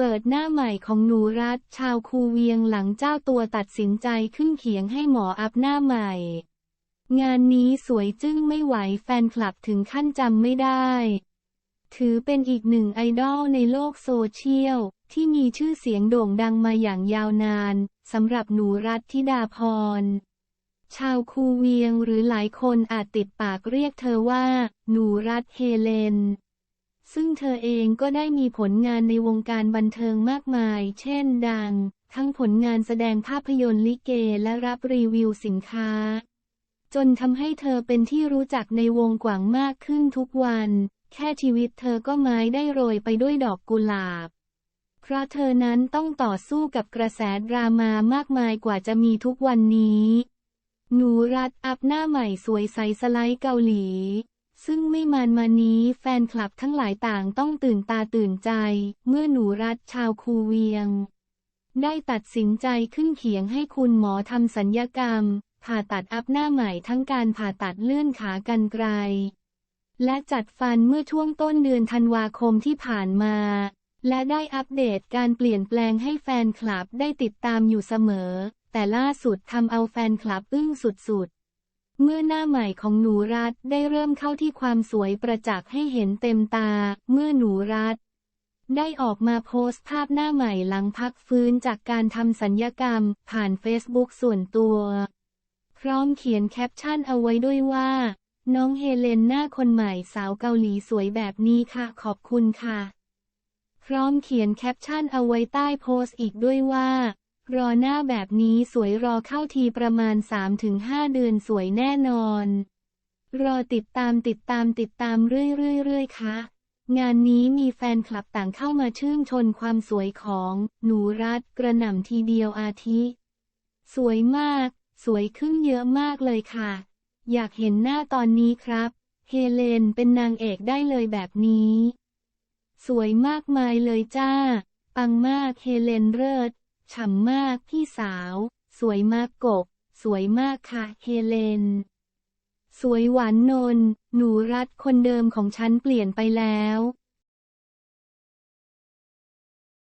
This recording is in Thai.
เปิดหน้าใหม่ของหนูรัฐชาวคูเวียงหลังเจ้าตัวตัดสินใจขึ้นเขียงให้หมออัพหน้าใหม่ งานนี้สวยจึ้งไม่ไหวแฟนคลับถึงขั้นจำไม่ได้ ถือเป็นอีกหนึ่งไอดอลในโลกโซเชียล ที่มีชื่อเสียงโด่งดังมาอย่างยาวนานสำหรับหนูรัฐธิดาพร ชาวคูเวียงหรือหลายคนอาจติดปากเรียกเธอว่า หนูรัฐเฮเลน ซึ่งเธอเองก็ได้มีผลงานในวงการบันเทิงมากมาย เช่นดัง ทั้งผลงานแสดงภาพยนตร์ลิเกและรับรีวิวสินค้า จนทำให้เธอเป็นที่รู้จักในวงกว้างมากขึ้นทุกวัน แค่ชีวิตเธอก็ไม้ได้โรยไปด้วยดอกกุหลาบ เพราะเธอนั้นต้องต่อสู้กับกระแสดรามามากมายกว่าจะมีทุกวันนี้ หนูรัดอัพหน้าใหม่สวยใสสไลด์เกาหลี ซึ่งไม่มานมานี้แฟนคลับทั้งหลายต่างต้องตื่นตาตื่นใจ เมื่อหนูรัดชาวคูเวียง ได้ตัดสินใจขึ้นเขียงให้คุณหมอทำสัญญกรรม ผ่าตัดอัพหน้าใหม่ทั้งการผ่าตัดเลื่อนขากรรไกรและจัดฟันเมื่อช่วงต้นเดือนธันวาคมที่ผ่านมา และได้อัปเดตการเปลี่ยนแปลงให้แฟนคลับได้ติดตามอยู่เสมอ แต่ล่าสุดทำเอาแฟนคลับอึ้งสุดๆ เมื่อหน้าใหม่ของหนูรัฐได้เริ่มเข้าที่ความสวยประจักษ์ให้เห็นเต็มตา เมื่อหนูรัฐได้ออกมาโพสต์ภาพหน้าใหม่หลังพักฟื้นจากการทำสัญญกรรม ผ่านเฟซบุ๊กส่วนตัว พร้อมเขียนแคปชั่นเอาไว้ด้วยว่า น้องเฮเลนหน้าคนใหม่สาวเกาหลีสวยแบบนี้ค่ะขอบคุณค่ะ พร้อมเขียนแคปชั่นเอาไว้ใต้โพสต์อีกด้วยว่า รอหน้าแบบนี้สวยรอเข้าทีประมาณ 3-5 เดือนสวยแน่นอน รอติดตามติดตามติดตามเรื่อยๆๆค่ะ งานนี้มีแฟนคลับต่างเข้ามาชื่นชนความสวยของหนูรัฐกระหน่ำทีเดียวอาทิ สวยมาก สวยขึ้นเยอะมากเลยค่ะ อยากเห็นหน้าตอนนี้ครับ เฮเลนเป็นนางเอกได้เลยแบบนี้ สวยมากมายเลยจ้า ปังมากเฮเลนเลิศ ฉ่ำมากพี่สาว สวยมากกบ สวยมากค่ะเฮเลน สวยหวานนน หนูรัดคนเดิมของฉันเปลี่ยนไปแล้ว